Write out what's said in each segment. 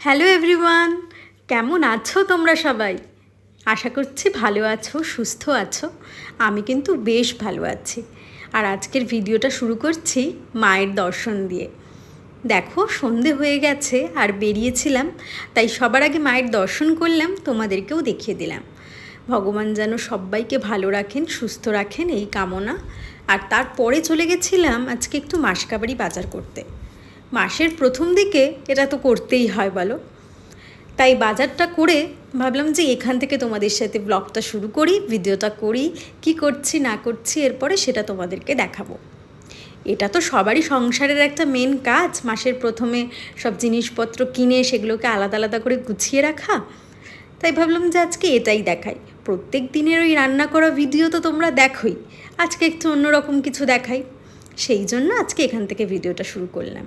Hello everyone, কেমন আছো তোমরা সবাই? আশা করছি ভালো আছো, সুস্থ আছো। আমি কিন্তু বেশ ভালো আছি। আর আজকের ভিডিওটা শুরু করছি মায়ের দর্শন দিয়ে। দেখো, সন্ধে হয়ে গেছে আর বেরিয়েছিলাম, তাই সবার আগে মায়ের দর্শন করলাম, তোমাদেরকেও দেখিয়ে দিলাম। ভগবান যেন সবাইকে ভালো রাখেন, সুস্থ রাখেন এই কামনা। আর তারপরে চলে গেছিলাম আজকে একটু মাসকাবাড়ি বাজার করতে। মাসের প্রথম দিকে এটা তো করতেই হয়, বলো। তাই বাজারটা করে ভাবলাম যে এখান থেকে তোমাদের সাথে ব্লগটা শুরু করি, ভিডিওটা করি, কি করছি, না করছি, এরপরে সেটা তোমাদেরকে দেখাবো। এটা তো সবারই সংসারের একটা মেন কাজ, মাসের প্রথমে সব জিনিসপত্র কিনে সেগুলোকে আলাদা আলাদা করে গুছিয়ে রাখা। তাই ভাবলাম যে আজকে এটাই দেখাই। প্রত্যেক দিনের ওই রান্না করা ভিডিও তো তোমরা দেখোই। আজকে একটু অন্যরকম কিছু দেখাই। সেই জন্য আজকে এখান থেকে ভিডিওটা শুরু করলাম।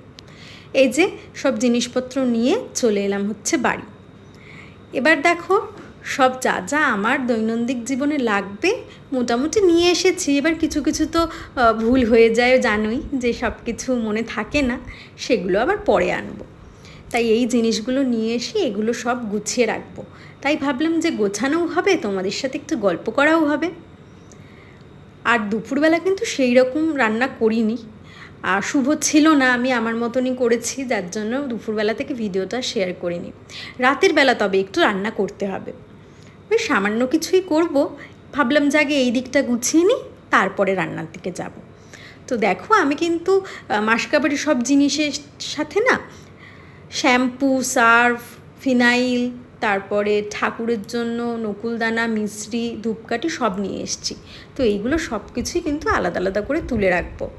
এই যে সব জিনিসপত্র নিয়ে চলে এলাম হচ্ছে বাড়ি। এবার দেখো সব যা যা আমার দৈনন্দিন জীবনে লাগবে মোটামুটি নিয়ে এসেছি। এবার কিছু কিছু তো ভুল হয়ে যায়, জানোই যে সব কিছু মনে থাকে না, সেগুলো আবার পরে আনব। তাই এই জিনিসগুলো নিয়ে এসে এগুলো সব গুছিয়ে রাখব। তাই ভাবলাম যে গোছানোও হবে, তোমাদের সাথে একটু গল্প করাও হবে। আর দুপুরবেলা কিন্তু সেই রকম রান্না করিনি। আর শুভ ছিল না আমি আমার মতনই করেছি যার জন্য দুপুরবেলা থেকে ভিডিওটা শেয়ার করিনি। রাতের বেলা তবে একটু রান্না করতে হবে। বেশ সামান্য কিছুই করব। ভাবলাম আগে এই দিকটা গুছিয়ে নিই তারপরে রান্নার দিকে যাব। তো দেখো আমি কিন্তু আহ, মাসকাবাড়ির সব জিনিসের সাথে না শ্যাম্পু সার্ফ ফিনাইল তারপরে ঠাকুরের জন্য নকুলদানা মিশ্রি ধূপকাঠি সব নিয়ে এসেছি। তো এইগুলো সব কিছুই কিন্তু আলাদা আলাদা করে তুলে রাখব।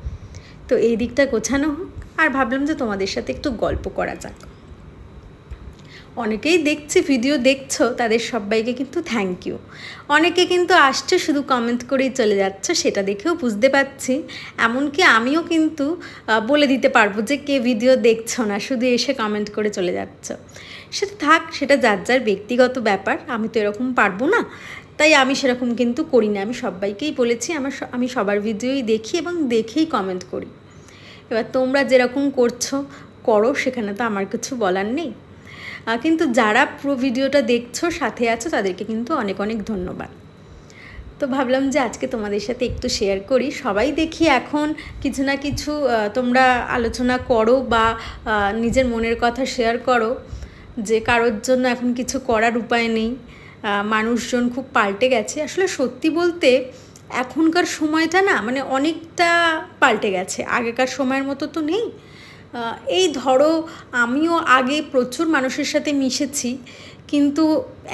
তো এই দিকটা গোছানো হোক, আর ভাবলাম যে তোমাদের সাথে একটু গল্প করা যাক। অনেকেই দেখছি, ভিডিও দেখছ, তাদের সবাইকে কিন্তু থ্যাংক ইউ অনেকে কিন্তু আসছে, শুধু কমেন্ট করেই চলে যাচ্ছে, সেটা দেখেও বুঝতে পারছি। এমনকি আমিও কিন্তু বলে দিতে পারব যে কে ভিডিও দেখছ না, শুধু এসে কমেন্ট করে চলে যাচ্ছ। সেটা থাক, সেটা যার যার ব্যক্তিগত ব্যাপার, আমি তো এরকম পারব না। তাই আমি সেরকম কিন্তু করি না, আমি সবাইকেই বলেছি, আমার আমি সবার ভিডিওই দেখি এবং দেখেই কমেন্ট করি। এবার তোমরা যেরকম করছ, করো, সেখানে তো আমার কিছু বলার নেই। কিন্তু যারা পুরো ভিডিওটা দেখছ, সাথে আছো, তাদেরকে কিন্তু অনেক অনেক ধন্যবাদ। তো ভাবলাম যে আজকে তোমাদের সাথে একটু শেয়ার করি। সবাই দেখি এখন কিছু না কিছু তোমরা আলোচনা করো বা নিজের মনের কথা শেয়ার করো, যে কারোর জন্য এখন কিছু করার উপায় নেই। মানুষজন খুব পাল্টে গেছে। আসলে সত্যি বলতে এখনকার সময়টা না মানে অনেকটা পাল্টে গেছে। আগেকার সময়ের মতো তো নেই। এই ধরো আমিও আগে প্রচুর মানুষের সাথে মিশেছি, কিন্তু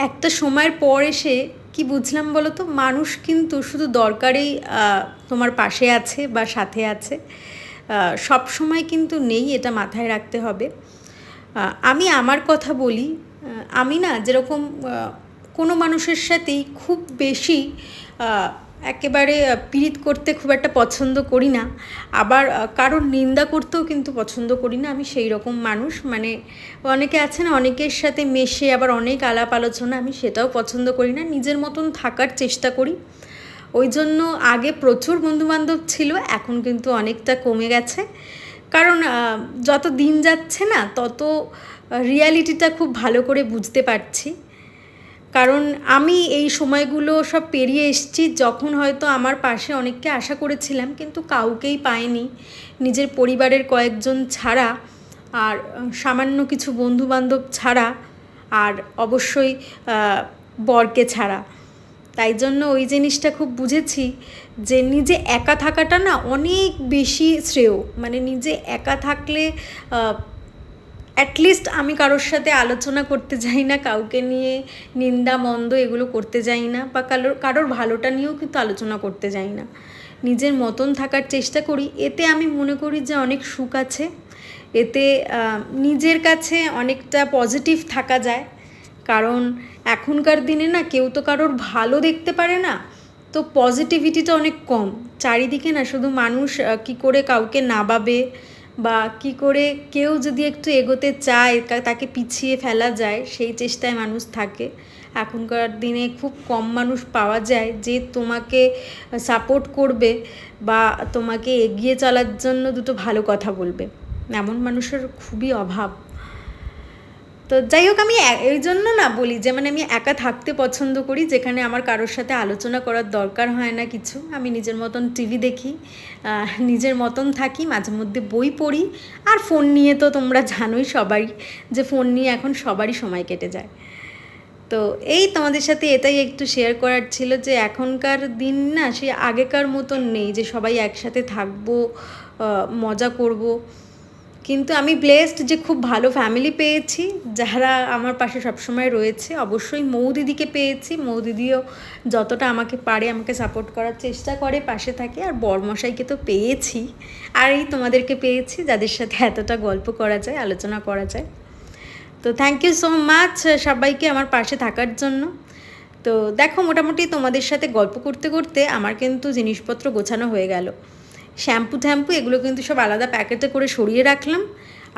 একটা সময়ের পর এসে কি বুঝলাম বলো তো? মানুষ কিন্তু শুধু দরকারেই তোমার পাশে আছে বা সাথে আছে। সব সময় কিন্তু নেই এটা মাথায় রাখতে হবে। আমি আমার কথা বলি আমি না যেরকম কোনো মানুষের সাথেই খুব বেশি একেবারে পীড়িত করতে খুব একটা পছন্দ করি না। আবার কারোর নিন্দা করতেও কিন্তু পছন্দ করি না। আমি সেই রকম মানুষ। মানে অনেকে আছে না, অনেকের সাথে মেশে আবার অনেক আলাপ আলোচনা আমি সেটাও পছন্দ করি না। নিজের মতন থাকার চেষ্টা করি। ওই জন্য আগে প্রচুর বন্ধুবান্ধব ছিল, এখন কিন্তু অনেকটা কমে গেছে। কারণ যত দিন যাচ্ছে না, তত রিয়ালিটিটা খুব ভালো করে বুঝতে পারছি। কারণ আমি এই সময়গুলো সব পেরিয়ে এসেছি, যখন হয়তো আমার পাশে অনেককে আশা করেছিলাম, কিন্তু কাউকেই পাইনি। নিজের পরিবারের কয়েকজন ছাড়া আর সামান্য কিছু বন্ধু বান্ধব ছাড়া আর অবশ্যই বরকে ছাড়া। তাই জন্য ওই জিনিসটা খুব বুঝেছি যে নিজে একা থাকাটা না অনেক বেশি শ্রেয়। মানে নিজে একা থাকলে অ্যাটলিস্ট আমি কারোর সাথে আলোচনা করতে যাই না, কাউকে নিয়ে নিন্দা, মন্দ এগুলো করতে যাই না বা কারোর কারোর ভালোটা নিয়েও কিন্তু আলোচনা করতে যাই না। নিজের মতন থাকার চেষ্টা করি। এতে আমি মনে করি যে অনেক সুখ আছে। এতে নিজের কাছে অনেকটা পজিটিভ থাকা যায়। কারণ এখনকার দিনে না কেউ তো কারোর ভালো দেখতে পারে না। তো পজিটিভিটিটা অনেক কম। চারিদিকে না শুধু মানুষ কি করে কাউকে নাবাবে বা কি করে কেউ যদি একটু এগোতে চায় তাকে পিছিয়ে ফেলা যায়, সেই চেষ্টায় মানুষ থাকে। এখনকার দিনে খুব কম মানুষ পাওয়া যায় যে তোমাকে সাপোর্ট করবে বা তোমাকে এগিয়ে চলার জন্য দুটো ভালো কথা বলবে। এমন মানুষের খুবই অভাব। তো যাই হোক, আমি এই জন্য না বলি যে মানে আমি একা থাকতে পছন্দ করি, যেখানে আমার কারোর সাথে আলোচনা করার দরকার হয় না কিছু। আমি নিজের মতন টিভি দেখি নিজের মতন থাকি, মাঝে মধ্যে বই পড়ি। আর ফোন নিয়ে তো তোমরা জানোই সবাই, যে ফোন নিয়ে এখন সবারই সময় কেটে যায়। তো এই তোমাদের সাথে এটাই একটু শেয়ার করার ছিল যে, এখনকার দিন না সে আগেকার মতন নেই যে, সবাই একসাথে থাকব মজা করব। কিন্তু আমি ব্লেসড যে খুব ভালো ফ্যামিলি পেয়েছি যারা আমার পাশে সবসময় রয়েছে। অবশ্যই মৌ দিদিকে পেয়েছি, মৌ দিদিও যতটা আমাকে পারে আমাকে সাপোর্ট করার চেষ্টা করে, পাশে থাকে। আর বরমশাইকে তো পেয়েছি, আর এই তোমাদেরকে পেয়েছি, যাদের সাথে এতটা গল্প করা যায়, আলোচনা করা যায়। তো থ্যাংক ইউ সো মাচ সবাইকে আমার পাশে থাকার জন্য। তো দেখো, মোটামুটি তোমাদের সাথে গল্প করতে করতে আমার কিন্তু জিনিসপত্র গোছানো হয়ে গেল। শ্যাম্পু ট্যাম্পু, এগুলো কিন্তু সব আলাদা প্যাকেটে করে সরিয়ে রাখলাম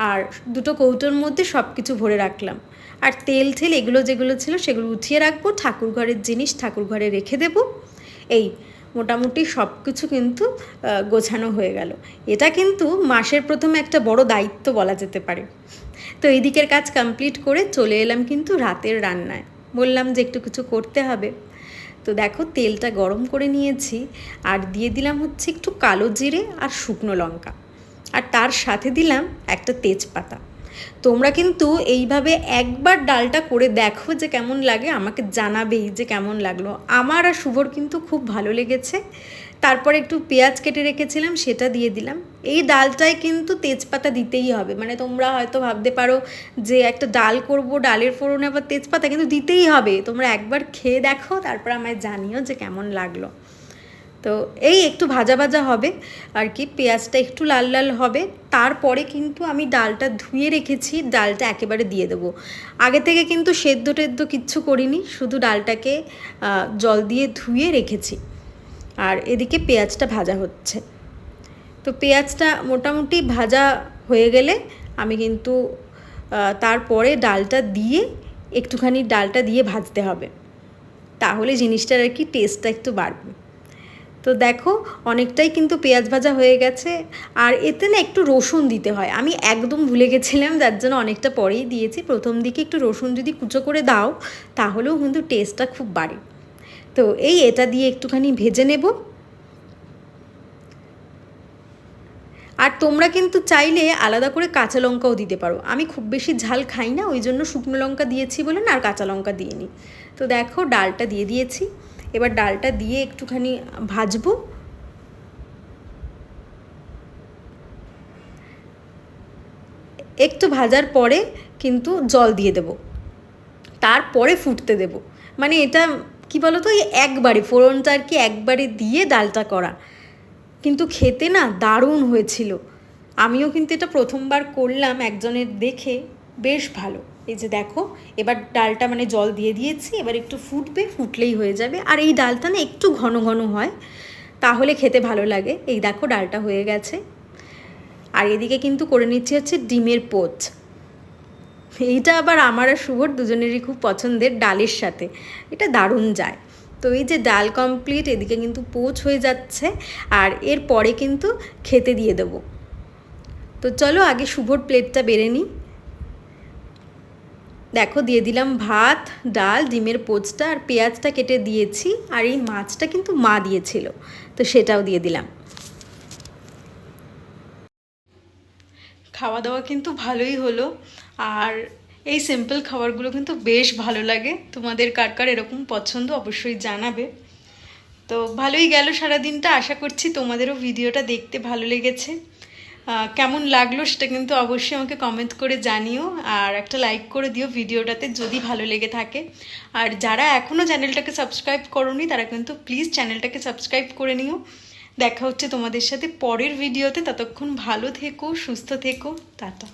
আর দুটো কৌটোর মধ্যে সব কিছু ভরে রাখলাম। আর তেল ঠেল এগুলো যেগুলো ছিল সেগুলো উঠিয়ে রাখব, ঠাকুর ঘরের জিনিস ঠাকুর ঘরে রেখে দেবো। এই মোটামুটি সব কিছু কিন্তু গোছানো হয়ে গেল। এটা কিন্তু মাসের প্রথমে একটা বড় দায়িত্ব বলা যেতে পারে। তো এই দিকের কাজ কমপ্লিট করে চলে এলাম কিন্তু রাতের রান্নায়। বললাম যে একটু কিছু করতে হবে। তো দেখো, তেলটা গরম করে নিয়েছি আর দিয়ে দিলাম হচ্ছে একটু কালো জিরে আর শুকনো লঙ্কা। আর তার সাথে দিলাম একটা তেজপাতা। তোমরা কিন্তু এইভাবে একবার ডালটা করে দেখো যে কেমন লাগে, আমাকে জানাবেই যে কেমন লাগল। আমার আর শুভর কিন্তু খুব ভালো লেগেছে। তারপরে একটু পেঁয়াজ কেটে রেখেছিলাম, সেটা দিয়ে দিলাম। এই ডালটায় কিন্তু তেজপাতা দিতেই হবে। মানে তোমরা হয়তো ভাবতে পারো যে একটা ডাল করব, ডালের ফোড়নে আবার তেজপাতা, কিন্তু দিতেই হবে। তোমরা একবার খেয়ে দেখো, তারপর আমায় জানিও যে কেমন লাগল। তো এই একটু ভাজা ভাজা হবে, আর কি পেঁয়াজটা একটু লাল লাল হবে। তারপরে কিন্তু আমি ডালটা ধুয়ে রেখেছি, ডালটা একেবারে দিয়ে দেবো। আগে থেকে কিন্তু সেদ্ধ টেদ্ধ কিচ্ছু করিনি, শুধু ডালটাকে জল দিয়ে ধুয়ে রেখেছি। আর এদিকে পেঁয়াজটা ভাজা হচ্ছে। তো পেঁয়াজটা মোটামুটি ভাজা হয়ে গেলে আমি কিন্তু তারপরে ডালটা দিয়ে একটুখানি ডালটা দিয়ে ভাজতে হবে। তাহলে জিনিসটার আর কি টেস্টটা একটু বাড়বে। তো দেখো, অনেকটাই কিন্তু পেঁয়াজ ভাজা হয়ে গেছে। আর এতে না একটু রসুন দিতে হয়। আমি একদম ভুলে গেছিলাম, যার জন্য অনেকটা পরেই দিয়েছি। প্রথম দিকে একটু রসুন যদি কুচো করে দাও, তাহলেও কিন্তু টেস্টটা খুব বাড়ে। তো এই এটা দিয়ে একটুখানি ভেজে নেব। আর তোমরা কিন্তু চাইলে আলাদা করে কাঁচা লঙ্কাও দিতে পারো। আমি খুব বেশি ঝাল খাই না, ওই জন্য শুকনো লঙ্কা দিয়েছি বলে না আর কাঁচা লঙ্কা দিয়ে দিইনি। তো দেখো ডালটা দিয়ে দিয়েছি। এবার ডালটা দিয়ে একটুখানি ভাজবো। একটু ভাজার পরে কিন্তু জল দিয়ে দেব। তারপরে ফুটতে দেব। মানে এটা কি বলো তো এই একবারে ফোড়নটা আর কি একবারে দিয়ে ডালটা করা। কিন্তু খেতে না দারুণ হয়েছিল। আমিও কিন্তু এটা প্রথমবার করলাম একজনের দেখে, বেশ ভালো। এই যে দেখো, এবার ডালটা মানে জল দিয়ে দিয়েছি, এবার একটু ফুটবে, ফুটলেই হয়ে যাবে। আর এই ডালটা না একটু ঘন ঘন হয়, তাহলে খেতে ভালো লাগে। এই দেখো, ডালটা হয়ে গেছে। আর এদিকে কিন্তু করে নিচ্ছি হচ্ছে ডিমের পোচ। এইটা আবার আমার আর শুভর দুজনেরই খুব পছন্দের ডালের সাথে। এটা দারুণ যায়। তো এই যে ডাল কমপ্লিট এদিকে কিন্তু পোচ হয়ে যাচ্ছে আর এর পরে কিন্তু খেতে দিয়ে দেবো। তো চলো আগে শুভর প্লেটটা বেড়ে নিই। দেখো দিয়ে দিলাম ভাত, ডাল, ডিমের পোচটা আর পেঁয়াজটা কেটে দিয়েছি আর এই মাছটা কিন্তু মা দিয়েছিল, তো সেটাও দিয়ে দিলাম। খাওয়া দাওয়া কিন্তু ভালোই হলো। আর এই সিম্পল খাবারগুলো কিন্তু বেশ ভালো লাগে। তোমাদের কার কার এরকম পছন্দ অবশ্যই জানাবে। তো ভালোই গেল সারাদিনটা। আশা করছি তোমাদেরও ভিডিওটা দেখতে ভালো লেগেছে। কেমন লাগল সেটা কিন্তু অবশ্যই আমাকে কমেন্ট করে জানিও। আর একটা লাইক করে দিও ভিডিওটাতে যদি ভালো লেগে থাকে। আর যারা এখনও চ্যানেলটাকে সাবস্ক্রাইব করনি, তারা কিন্তু প্লিজ চ্যানেলটাকে সাবস্ক্রাইব করে নিও। দেখা হচ্ছে তোমাদের সাথে পরের ভিডিওতে। ততক্ষণ ভালো থেকো, সুস্থ থেকো। টাটা।